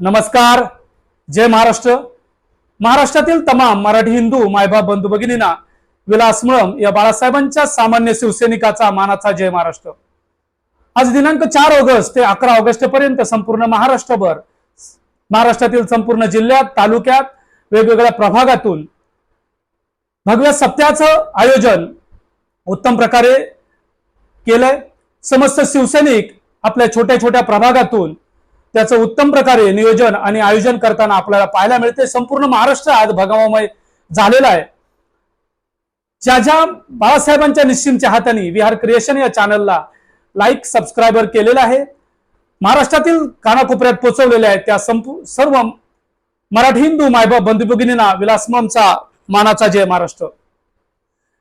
नमस्कार. जय महाराष्ट्र. महाराष्ट्रातील तमाम मराठी हिंदू मायबाप बंधू भगिनींना विलास मुळम या बाळासाहेबांच्या सामान्य शिवसैनिकाचा मानाचा जय महाराष्ट्र. आज दिनांक चार ऑगस्ट ते अकरा ऑगस्ट पर्यंत संपूर्ण महाराष्ट्रभर महाराष्ट्रातील संपूर्ण जिल्ह्यात तालुक्यात वेगवेगळ्या प्रभागातून भगव्या सप्त्याचं आयोजन उत्तम प्रकारे केलंय. समस्त शिवसैनिक आपल्या छोट्या छोट्या प्रभागातून त्याचं उत्तम प्रकारे नियोजन आणि आयोजन करताना आपल्याला पाहायला मिळते. संपूर्ण महाराष्ट्र आज भगवामय झालेला आहे. ज्या ज्या बाळासाहेबांच्या निश्चिमच्या हाताने विहार क्रिएशन या चॅनलला लाईक सबस्क्रायबर केलेला आहे. महाराष्ट्रातील कानाकोपऱ्यात पोहोचवलेल्या आहेत त्या संपू सर्व मराठी हिंदू मायबाप बंधू भगिनींना विलासमचा मानाचा जय महाराष्ट्र.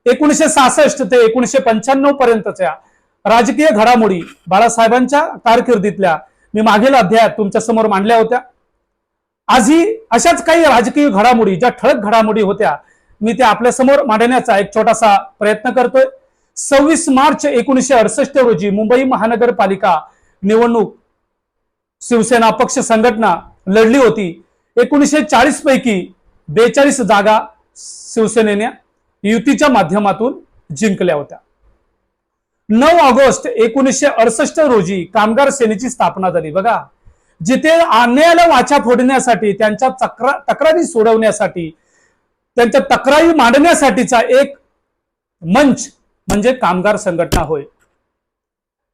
एकोणीसशे सहासष्ट ते एकोणीसशे पंच्याण्णव पर्यंतच्या राजकीय घडामोडी बाळासाहेबांच्या कारकिर्दीतल्या मी मागील अध्यायात तुमच्यासमोर मांडल्या होत्या. आजही अशाच काही राजकीय घडामोडी ज्या ठळक घडामोडी होत्या मी त्या आपल्यासमोर मांडण्याचा एक छोटासा प्रयत्न करतोय. सव्वीस मार्च एकोणीसशे अडसष्ट रोजी मुंबई महानगरपालिका निवडणूक शिवसेना पक्ष संघटना लढली होती. एकोणीसशे चाळीस पैकी बेचाळीस जागा शिवसेनेने युतीच्या माध्यमातून जिंकल्या होत्या. नऊ ऑगस्ट एकोणीसशे अडसष्ट रोजी कामगार सेनेची स्थापना झाली. बघा जिथे अन्यायाला वाचा फोडण्यासाठी त्यांच्या तक्रा तक्रारी सोडवण्यासाठी त्यांच्या तक्रारी मांडण्यासाठीचा एक मंच म्हणजे कामगार संघटना होय.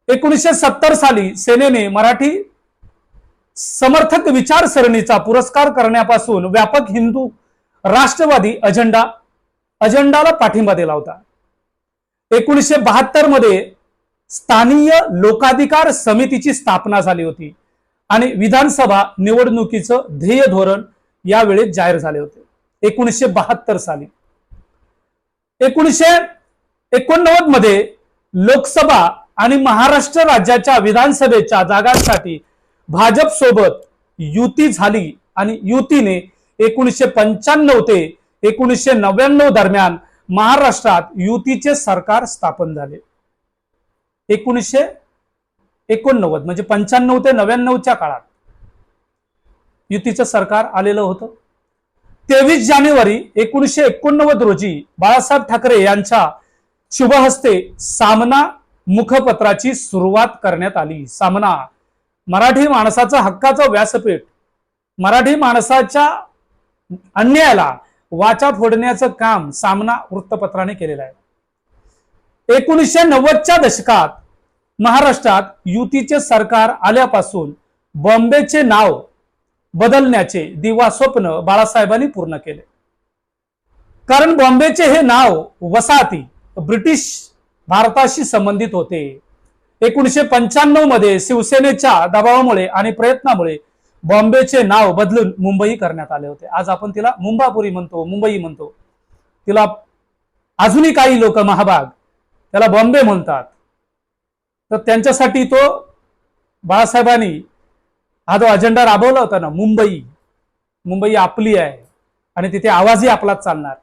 एकोणीसशे सत्तर साली सेनेने मराठी समर्थक विचारसरणीचा पुरस्कार करण्यापासून व्यापक हिंदू राष्ट्रवादी अजेंडा अजेंडाला पाठिंबा दिला होता. एकोणीसशे बहात्तरमध्ये स्थानीय लोकाधिकार समितीची स्थापना झाली होती. आणि विधानसभा निवडणुकीचं ध्येय धोरण यावेळी जाहीर झाले होते. एकोणीसशे बहात्तर साली. एकोणीसशे एकोणनव्वदमध्ये लोकसभा आणि महाराष्ट्र राज्याच्या विधानसभेच्या जागांसाठी भाजप सोबत युती झाली आणि युतीने एकोणीसशे पंच्याण्णव ते एकोणीसशे नव्याण्णव दरम्यान महाराष्ट्रात युतीचे सरकार स्थापन झाले. एकोणीसशे एकोणनव्वद म्हणजे पंच्याण्णव ते नव्याण्णवच्या काळात युतीचं सरकार आलेलं होतं. तेवीस जानेवारी एकोणीसशे एकोणनव्वद रोजी बाळासाहेब ठाकरे यांच्या शुभहस्ते सामना मुखपत्राची सुरुवात करण्यात आली. सामना मराठी माणसाचा हक्काचं व्यासपीठ मराठी माणसाच्या अन्यायाला वाचा फोडण्याचं काम सामना वृत्तपत्राने केलेलं आहे. एकोणीसशे नव्वदच्या दशकात महाराष्ट्रात युतीचे सरकार आल्यापासून बॉम्बेचे नाव बदलण्याचे दिवा स्वप्न बाळासाहेबांनी पूर्ण केले. कारण बॉम्बेचे हे नाव वसाहती ब्रिटिश भारताशी संबंधित होते. एकोणीसशे पंच्याण्णवमध्ये शिवसेनेच्या दबावामुळे आणि प्रयत्नामुळे बॉम्बेचे नाव बदलून मुंबई करण्यात आले होते. आज आपण तिला मुंबापुरी म्हणतो मुंबई म्हणतो. तिला अजूनही काही लोक महाभाग त्याला बॉम्बे म्हणतात. तर त्यांच्यासाठी तो बाळासाहेबांनी हा जो अजेंडा राबवला होता ना मुंबई मुंबई आपली आहे आणि तिथे आवाजही आपलाच चालणार.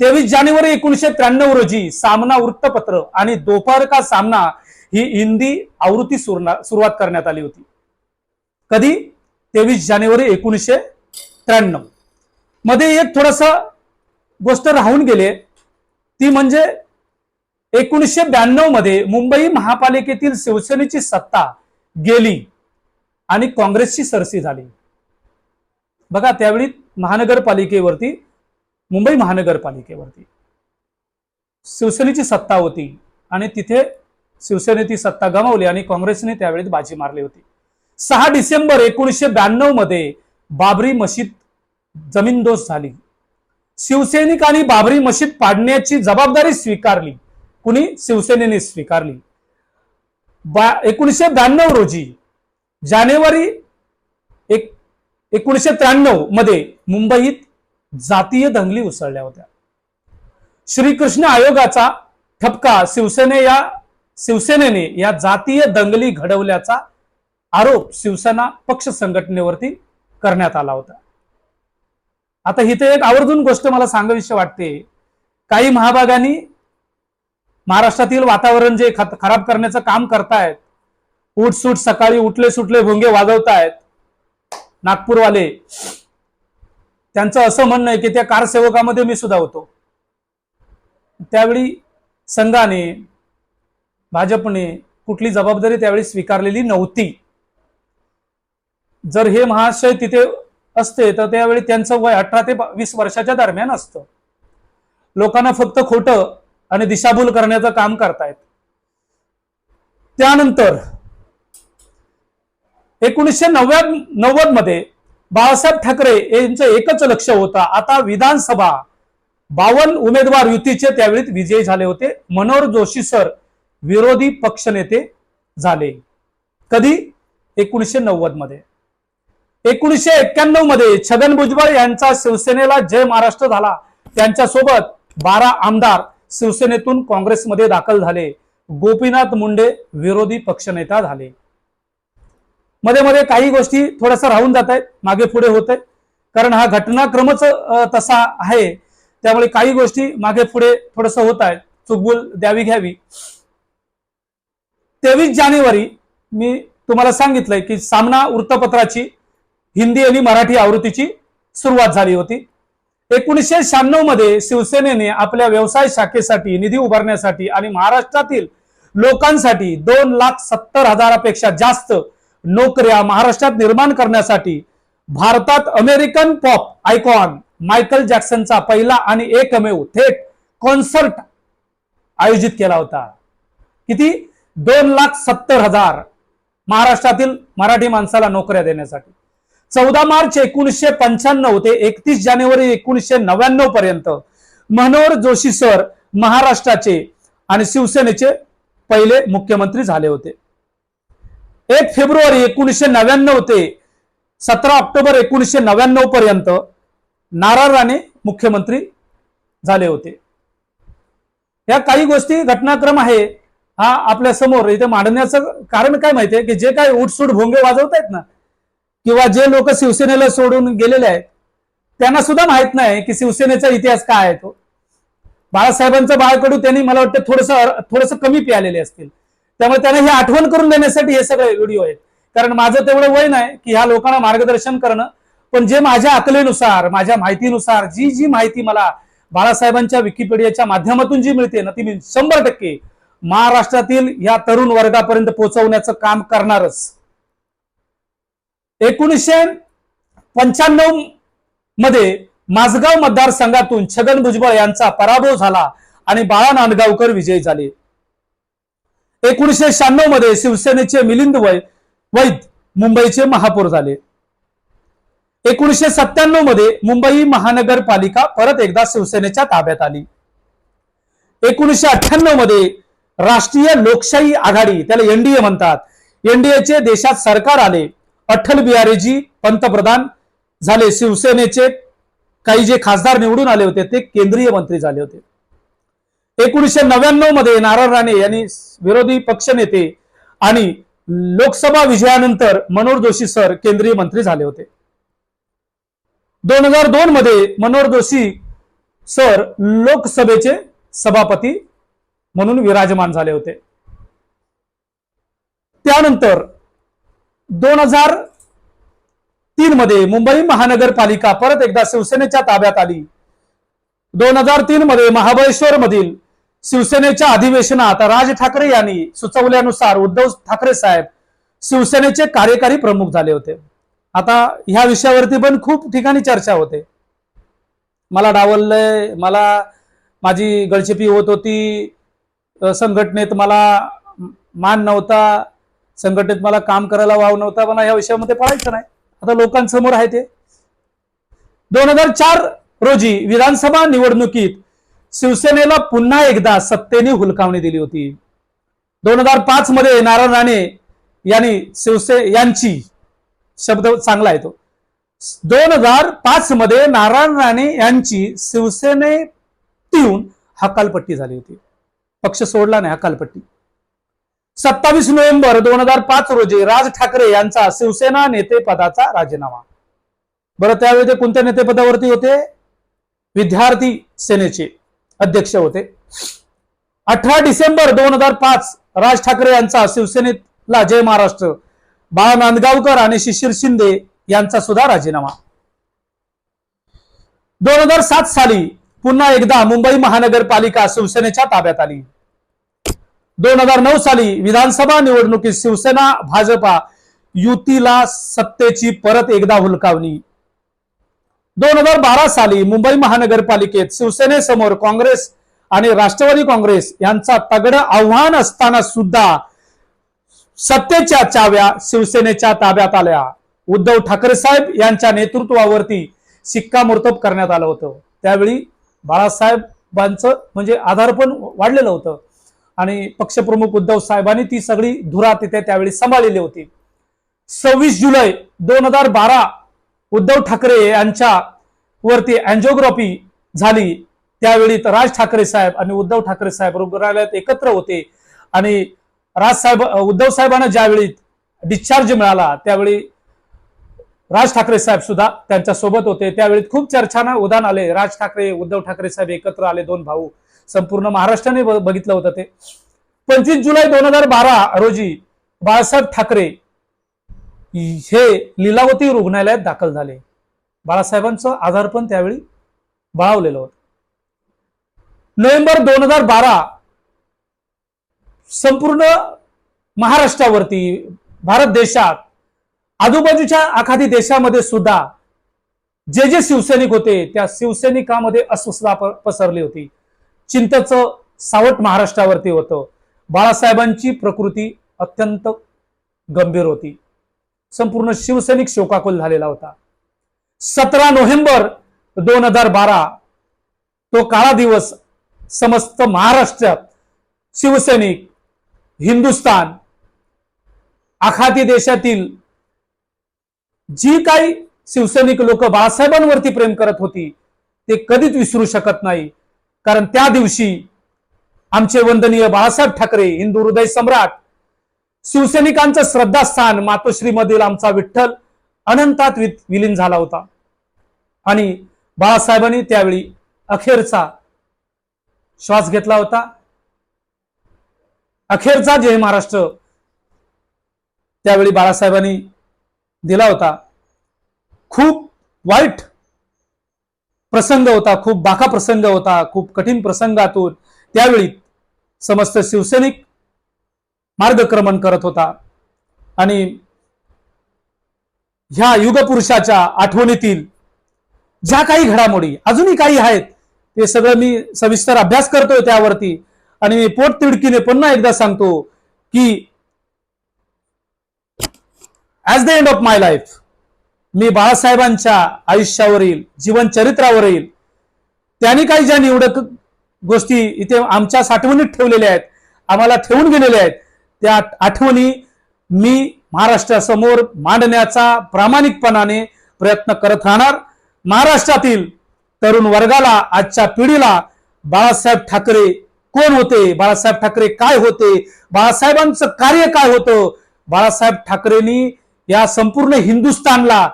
तेवीस जानेवारी एकोणीसशे त्र्याण्णव रोजी सामना वृत्तपत्र आणि दोपार का सामना ही हिंदी आवृत्ती सुरुवात करण्यात आली होती. कधी? तेवीस जानेवारी एकोणीसशे त्र्याण्णव. मध्ये एक थोडासा गोष्ट राहून गेले. ती म्हणजे एकोणीसशे ब्याण्णवमध्ये मुंबई महापालिकेतील शिवसेनेची सत्ता गेली आणि काँग्रेसची सरसी झाली. बघा त्यावेळी महानगरपालिकेवरती मुंबई महानगरपालिकेवरती शिवसेनेची सत्ता होती आणि तिथे शिवसेने ती सत्ता गमावली आणि काँग्रेसने त्यावेळी बाजी मारली होती. सहा डिसेंबर एकोणीसशे ब्याण्णवमध्ये बाबरी मशीद जमीनदोस्त झाली. शिवसैनिकांनी बाबरी मशीद पाडण्याची जबाबदारी स्वीकारली. कुणी? शिवसेनेने स्वीकारली. बा एकोणीसशे ब्याण्णव रोजी जानेवारी एक एकोणीसशे त्र्याण्णवमध्ये मुंबईत जातीय दंगली उसळल्या होत्या. श्रीकृष्ण आयोगाचा ठपका शिवसेने या शिवसेनेने या जातीय दंगली घडवल्याचा आरोप शिवसेना पक्ष संघटनेवरती करण्यात आला होता. आता इथे एक आवर्जून गोष्ट मला सांगावीशी वाटते. काही महाभागांनी महाराष्ट्रातील वातावरण जे खत- खराब करण्याचं काम करतायत उठसूट सकाळी उठले सुटले भोंगे वाजवतायत नागपूरवाले त्यांचं असं म्हणणं आहे की त्या कारसेवकामध्ये मी सुद्धा होतो. त्यावेळी संघाने भाजपने कुठली जबाबदारी त्यावेळी स्वीकारलेली नव्हती. जर हे महाशय तिथे असते तर त्यावेळी त्यांचं वय अठरा ते वीस वर्षाच्या दरम्यान असतं. लोकांना फक्त खोटं आणि दिशाभूल करण्याचं काम करतायत. त्यानंतर एकोणीसशे नव्याण्णव नव्वदमध्ये बाळासाहेब ठाकरे यांचं एकच लक्ष होतं. आता विधानसभा बावन उमेदवार युतीचे त्यावेळी विजयी झाले होते. मनोहर जोशी सर विरोधी पक्षनेते झाले. कधी? एकोणीसशे नव्वदमध्ये एकोणीसशे एक्क्याण्णवमध्ये छगन भुजबळ यांचा शिवसेनेला जय महाराष्ट्र झाला. त्यांच्यासोबत बारा आमदार शिवसेनेतून काँग्रेसमध्ये दाखल झाले. गोपीनाथ मुंडे विरोधी पक्षनेता झाले. मध्ये मध्ये काही गोष्टी थोड्याशा राहून जात आहेत मागे पुढे होत आहेत. कारण हा घटनाक्रमच तसा आहे. त्यामुळे काही गोष्टी मागे पुढे थोडस होत आहेत. चुकबुल द्यावी घ्यावी. तेवीस जानेवारी मी तुम्हाला सांगितलंय की सामना वृत्तपत्राची हिंदी आणि मराठी आवृत्तीची सुरुवात झाली होती. एकोणीसशे शहाण्णवमध्ये शिवसेनेने आपल्या व्यवसाय शाखेसाठी निधी उभारण्यासाठी आणि महाराष्ट्रातील लोकांसाठी दोन लाख सत्तर हजारापेक्षा जास्त नोकऱ्या महाराष्ट्रात निर्माण करण्यासाठी भारतात अमेरिकन पॉप आयकॉन मायकल जॅक्सनचा पहिला आणि एकमेव थेट कॉन्सर्ट आयोजित केला होता. किती? दोन लाख सत्तर हजार महाराष्ट्रातील मराठी माणसाला नोकऱ्या देण्यासाठी. चौदा मार्च एकोणीसशे पंच्याण्णव ते एकतीस जानेवारी एकोणीसशे नव्याण्णव पर्यंत मनोहर जोशी सर महाराष्ट्राचे आणि शिवसेनेचे पहिले मुख्यमंत्री झाले होते. एक फेब्रुवारी एकोणीसशे नव्याण्णव ते सतरा ऑक्टोबर एकोणीसशे नव्याण्णव पर्यंत नारायण राणे मुख्यमंत्री झाले होते. या काही गोष्टी घटनाक्रम आहे हा आपल्यासमोर इथे मांडण्याचं कारण काय माहितीये की जे काही उठसूट भोंगे वाजवत आहेत ना किंवा जे लोक शिवसेनेला सोडून गेलेले आहेत त्यांना सुद्धा माहीत नाही की शिवसेनेचा इतिहास काय आहे तो. बाळासाहेबांचं बाळकडू त्यांनी मला वाटतं थोडस थोडस कमी प्यालेले असतील. त्यामुळे त्यांना ही आठवण करून देण्यासाठी हे सगळे व्हिडिओ आहेत. कारण माझं तेवढं वय नाही की ह्या लोकांना मार्गदर्शन करणं. पण जे माझ्या अकलेनुसार माझ्या माहितीनुसार जी जी माहिती मला बाळासाहेबांच्या विकिपीडियाच्या माध्यमातून जी मिळते ना ती मी शंभर टक्के महाराष्ट्रातील या तरुण वर्गापर्यंत पोहोचवण्याचं काम करणारच. एकोणीसशे पंच्याण्णवमध्ये माझगाव मतदारसंघातून छगन भुजबळ यांचा पराभव झाला आणि बाळा नांदगावकर विजयी झाले. एकोणीसशे शहाण्णवमध्ये शिवसेनेचे मिलिंद वै वैद मुंबईचे महापौर झाले. एकोणीसशे सत्त्याण्णवमध्ये मुंबई महानगरपालिका परत एकदा शिवसेनेच्या ताब्यात आली. एकोणीसशे अठ्ठ्याण्णवमध्ये राष्ट्रीय लोकशाही आघाडी त्याला एनडीए म्हणतात. एनडीएचे देशात सरकार आले. अठ्ठल बिहारीजी पंतप्रधान झाले. शिवसेनेचे काही जे खासदार निवडून आले होते ते केंद्रीय मंत्री झाले होते. एकोणीसशे नव्याण्णवमध्ये नारायण राणे यांनी विरोधी पक्षनेते आणि लोकसभा विजयानंतर मनोहर जोशी सर केंद्रीय मंत्री झाले होते. दोन हजार दोन मध्ये मनोहर जोशी सर लोकसभेचे सभापती म्हणून विराजमान झाले होते. त्यानंतर दोन हजार तीन मध्ये मुंबई महानगरपालिका परत एकदा शिवसेनेच्या ताब्यात आली. दोन हजार तीन मध्ये महाबळेश्वर मधील शिवसेनेच्या अधिवेशनात राज ठाकरे यांनी सुचवल्यानुसार उद्धव ठाकरे साहेब शिवसेनेचे कार्यकारी प्रमुख झाले होते. आता ह्या विषयावरती पण खूप ठिकाणी चर्चा होते. मला डावललंय मला माझी गळचेपी होत होती. संघटनेत मला मान नव्हता. संघटनेत मला काम करायला वाव नव्हता मला या विषयामध्ये पळायचं नाही. आता लोकांसमोर आहे ते. दोन हजार चार रोजी विधानसभा निवडणुकीत शिवसेनेला पुन्हा एकदा सत्तेने हुलकावणी दिली होती. दोन हजार पाच मध्ये नारायण राणे यांनी शिवसे यांची शब्द चांगला आहे तो. दोन हजार पाच मध्ये नारायण राणे यांची शिवसेने येऊन हकालपट्टी झाली होती. पक्ष सोडला नाही हकालपट्टी. सत्तावीस नोव्हेंबर दोन हजार पाच रोजी राज ठाकरे यांचा शिवसेना नेतेपदाचा राजीनामा. बरं त्यावेळी ते कोणत्या नेतेपदावरती होते? विद्यार्थी सेनेचे अध्यक्ष होते. अठरा डिसेंबर दोन हजार पाच राज ठाकरे यांचा शिवसेनेतला जय महाराष्ट्र बाळा नांदगावकर आणि शिशिर शिंदे यांचा सुद्धा राजीनामा. दोन हजार सात साली पुन्हा एकदा मुंबई महानगरपालिका शिवसेनेच्या ताब्यात आली. दोन हजार नऊ साली विधानसभा निवडणुकीत शिवसेना भाजपा युतीला सत्तेची परत एकदा हुलकावणी. दोन हजार बारा साली मुंबई महानगरपालिकेत शिवसेनेसमोर काँग्रेस आणि राष्ट्रवादी काँग्रेस यांचा तगड आव्हान असताना सुद्धा सत्तेच्या चाव्या शिवसेनेच्या ताब्यात आल्या. उद्धव ठाकरे साहेब यांच्या नेतृत्वावरती शिक्कामोर्तब करण्यात आलं होतं. त्यावेळी बाळासाहेबांचं म्हणजे आधार पण वाढलेलं होतं. आणि पक्षप्रमुख उद्धव साहेबांनी ती सगळी धुरा तिथे त्यावेळी सांभाळलेली होती. सव्वीस जुलै दोन हजार बारा उद्धव ठाकरे यांच्या वरती अँजिओग्राफी झाली. त्यावेळी तर राज ठाकरे साहेब आणि उद्धव ठाकरे साहेब रुग्णालयात एकत्र होते. आणि राज साहेब उद्धव साहेबांना ज्यावेळी डिस्चार्ज मिळाला त्यावेळी राज ठाकरे साहेब सुद्धा त्यांच्यासोबत होते. त्यावेळी खूप चर्चांना उदान आले. राज ठाकरे उद्धव ठाकरे साहेब एकत्र आले दोन भाऊ. संपूर्ण महाराष्ट्राने बघितलं होतं ते. पंचवीस जुलै दोन हजार बारा रोजी बाळासाहेब ठाकरे हे लीलावती रुग्णालयात दाखल झाले. बाळासाहेबांचं आजारपण त्यावेळी बळावलेलं होतं. नोव्हेंबर दोन हजार बारा संपूर्ण महाराष्ट्रावरती भारत देशात आजूबाजूच्या आखादी देशामध्ये सुद्धा जे जे शिवसैनिक होते त्या शिवसैनिकामध्ये अस्वस्थता पसरली होती. चिंतेचं सावट महाराष्ट्रावरती होतं. बाळासाहेबांची प्रकृती अत्यंत गंभीर होती. संपूर्ण शिवसैनिक शोकाकुल झालेला होता. सतरा नोव्हेंबर दोन हजार बारा तो काळा दिवस समस्त महाराष्ट्रात शिवसैनिक हिंदुस्थान आखाती देशातील जी काही शिवसैनिक लोक बाळासाहेबांवरती प्रेम करत होती ते कधीच विसरू शकत नाही. कारण त्या दिवशी आमचे वंदनीय बाळासाहेब ठाकरे हिंदू हृदय सम्राट शिवसैनिकांचं श्रद्धास्थान मातोश्रीमधील आमचा विठ्ठल अनंतात वि- विलीन झाला होता. आणि बाळासाहेबांनी त्यावेळी अखेरचा श्वास घेतला होता. अखेरचा जय महाराष्ट्र त्यावेळी बाळासाहेबांनी दिला होता. खूप वाईट प्रसंग होता खूप बाका प्रसंग होता खूप कठीण प्रसंगातून त्यावेळी समस्त शिवसैनिक मार्गक्रमण करत होता. आणि ह्या युगपुरुषाच्या आठवणीतील ज्या काही घडामोडी अजूनही काही आहेत ते सगळं मी सविस्तर अभ्यास करतोय त्यावरती. आणि मी पोट तिडकीने पुन्हा एकदा सांगतो की as the end of my life मी बाळासाहेबांच्या आयुष्यावरील जीवन चरित्रावरील त्यांनी काही ज्या निवडक गोष्टी इथे आमच्या साठवणीत ठेवलेल्या आहेत आम्हाला ठेवून गेलेल्या आहेत त्या आठवणी मी महाराष्ट्रासमोर मांडण्याचा प्रामाणिकपणाने प्रयत्न करत राहणार. महाराष्ट्रातील तरुण वर्गाला आजच्या पिढीला बाळासाहेब ठाकरे कोण होते? बाळासाहेब ठाकरे काय होते? बाळासाहेबांचं कार्य काय होतं? बाळासाहेब ठाकरेंनी या संपूर्ण हिंदुस्थानला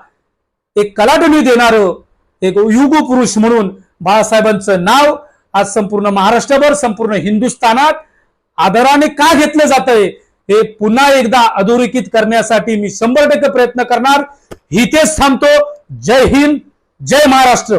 एक कलाटणी देणार एक युग पुरुष म्हणून बाळासाहेबांचं नाव आज संपूर्ण महाराष्ट्रभर संपूर्ण हिंदुस्थानात आदराने का घेतलं जातंय हे पुन्हा एकदा अधोरेखित करण्यासाठी मी शंभर टक्के प्रयत्न करणार. इथेच थांबतो. जय हिंद जय महाराष्ट्र.